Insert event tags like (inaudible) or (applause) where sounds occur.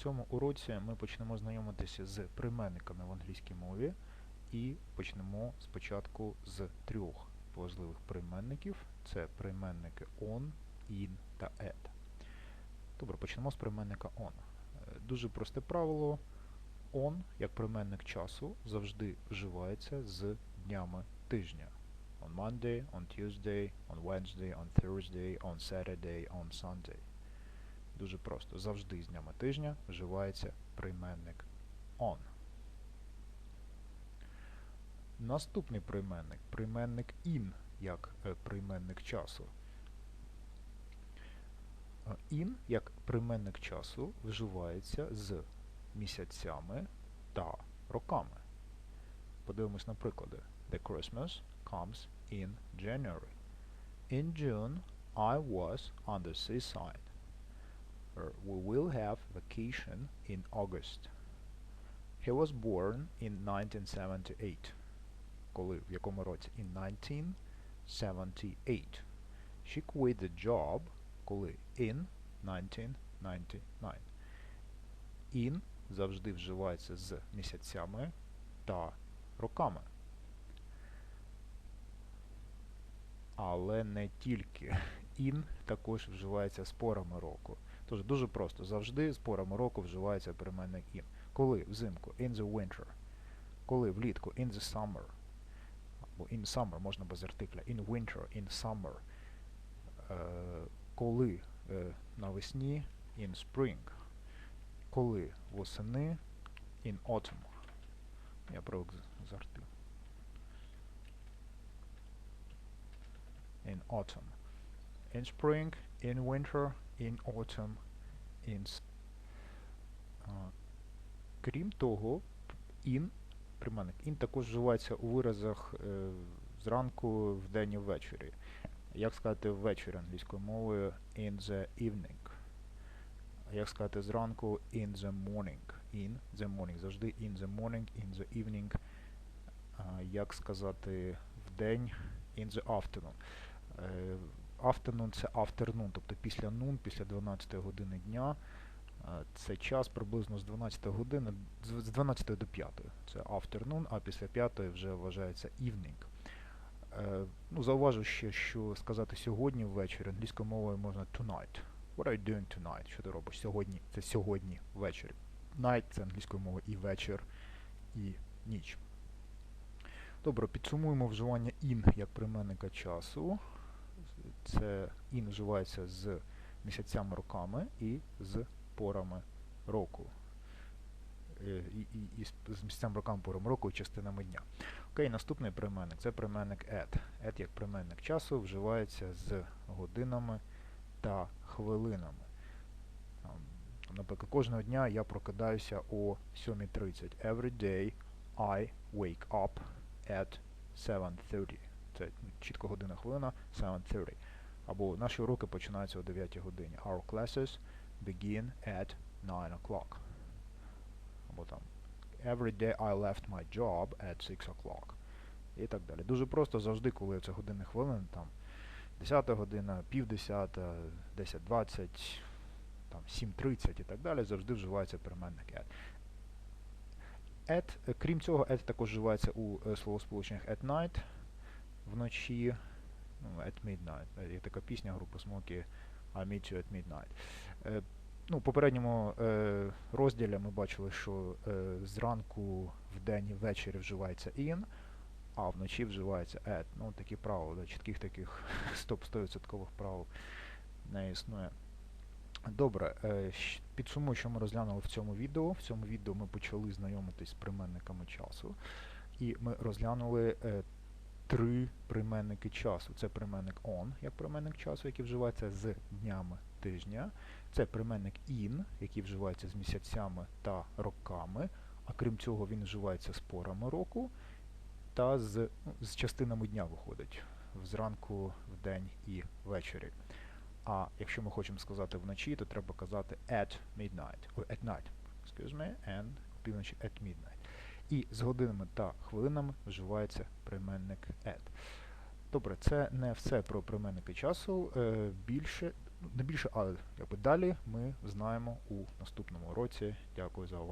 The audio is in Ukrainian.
цьому уроці ми почнемо знайомитися з прийменниками в англійській мові і почнемо спочатку з трьох важливих прийменників. Це прийменники on, in та at. Добре, почнемо з прийменника on. Е, Дуже просте правило. On, як прийменник часу, завжди вживається з днями тижня. On Monday, on Tuesday, on Wednesday, on Thursday, on Saturday, on Sunday. Дуже просто. Завжди з днями тижня вживається прийменник on. Наступний прийменник прийменник in, як е, прийменник часу. Е, In, як прийменник часу, вживається з місяцями та роками. Подивимось на приклади. The Christmas comes in January. In June, I was on the seaside. We will have vacation in August. He was born in 1978. Коли? В якому році? In 1978. She quit the job. Коли? In 1999. In завжди вживається з місяцями та роками. Але не тільки. (laughs) In також вживається з порами року. Тож дуже просто. Завжди з порами року вживається прийменник in. Коли взимку in the winter. Коли влітку in the summer. Або in summer можна без артикля. In winter, in summer. Е, коли е, навесні in spring. Коли восени in autumn. Я привик з арти. In autumn. In spring, in winter, in autumn, in Крім того, in, прийменник in також вживається у виразах е, зранку, вдень і ввечері. Як сказати ввечері англійською мовою in the evening. Як сказати зранку in the morning. In the morning. Завжди in the morning, in the evening. Як сказати вдень in the afternoon. Afternoon це afternoon, тобто після noon, після 12 години дня. Е, Це час приблизно з 12 години, з з 12 до 5. Це afternoon, а після 5 вже вважається evening. Е, Ну, зауважу ще, що сказати сьогодні ввечері англійською мовою можна tonight. What are you doing tonight? Що ти робиш сьогодні? Це сьогодні ввечері. Night це англійською мовою і вечір, і ніч. Добре, підсумуємо вживання in як прийменника часу. Це in вживається з місяцями роками і з порами року. Е, І, і, і з, місяцями роками порами року і частинами дня. Окей, наступний прийменник це прийменник at. At як прийменник часу вживається з годинами та хвилинами. Наприклад, кожного дня я прокидаюся о 7.30. Every day I wake up at 7.30. Це чітко година хвилина 7.30. Або наші уроки починаються о 9 годині. Our classes begin at 9 o'clock. Або там Every day I left my job at 6 o'clock. І так далі. Дуже просто завжди, коли це години хвилин, там 10 година, пів 10, 10.20, там 7.30 і так далі, завжди вживається прийменник at. At, крім цього, at також вживається у е, словосполученнях at night, вночі, at midnight. Е, Є така пісня групи Smoky I meet you at midnight. Е, Ну, в попередньому е, розділі ми бачили, що е, зранку, вдень і ввечері вживається in, а вночі вживається at. Ну, такі правила, чітких таких (laughs) стоп 100% правил не існує. Добре, е, підсумую, що ми розглянули в цьому відео. В цьому відео ми почали знайомитись з прийменниками часу. І ми розглянули е, три прийменники часу. Це прийменник on, як прийменник часу, який вживається з днями тижня. Це прийменник in, який вживається з місяцями та роками. А крім цього, він вживається з порами року та з, ну, з частинами дня виходить. Зранку, вдень і ввечері. А якщо ми хочемо сказати вночі, то треба казати at midnight. Ой, at night. Excuse me, and півночі at midnight. І з годинами та хвилинами вживається прийменник at. Добре, це не все про прийменники часу. Е, більше не більше, а якби далі ми знаємо у наступному уроці. Дякую за увагу.